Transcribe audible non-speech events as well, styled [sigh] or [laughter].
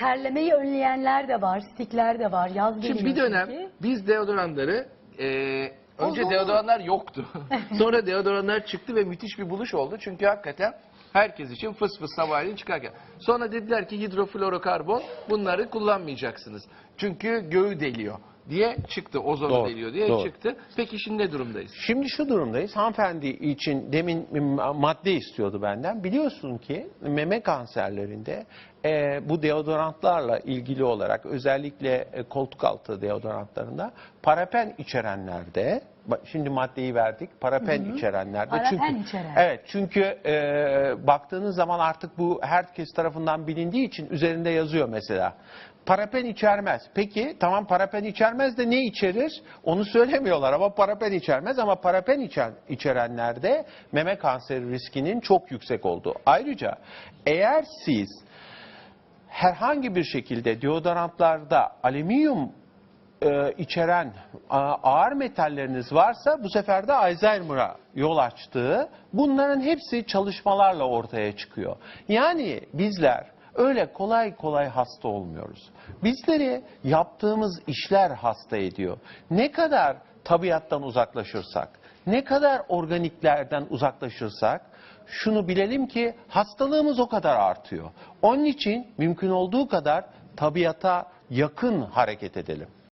terlemeyi önleyenler de var, stikler de var. Yaz geliyor Şimdi bir dönem çünkü. biz deodorantları e, önce Oldu. deodorantlar yoktu. [laughs] Sonra deodorantlar çıktı ve müthiş bir buluş oldu. Çünkü hakikaten herkes için fıs fıs sabahleyin çıkarken. Sonra dediler ki hidroflorokarbon bunları kullanmayacaksınız. Çünkü göğü deliyor diye çıktı. Ozonu Doğru, deliyor diye doğru. çıktı. Peki şimdi ne durumdayız? Şimdi şu durumdayız. Hanımefendi için demin madde istiyordu benden. Biliyorsun ki meme kanserlerinde e, bu deodorantlarla ilgili olarak özellikle e, koltuk altı deodorantlarında paraben içerenlerde şimdi maddeyi verdik. Paraben içerenlerde. Paraben çünkü, içeren. Evet çünkü e, baktığınız zaman artık bu herkes tarafından bilindiği için üzerinde yazıyor mesela. Paraben içermez. Peki tamam paraben içermez de ne içerir? Onu söylemiyorlar ama paraben içermez ama paraben içen, içerenlerde meme kanseri riskinin çok yüksek olduğu. Ayrıca eğer siz herhangi bir şekilde deodorantlarda alüminyum e, içeren ağır metalleriniz varsa bu sefer de Alzheimer'a yol açtığı bunların hepsi çalışmalarla ortaya çıkıyor. Yani bizler öyle kolay kolay hasta olmuyoruz. Bizleri yaptığımız işler hasta ediyor. Ne kadar tabiattan uzaklaşırsak, ne kadar organiklerden uzaklaşırsak şunu bilelim ki hastalığımız o kadar artıyor. Onun için mümkün olduğu kadar tabiata yakın hareket edelim.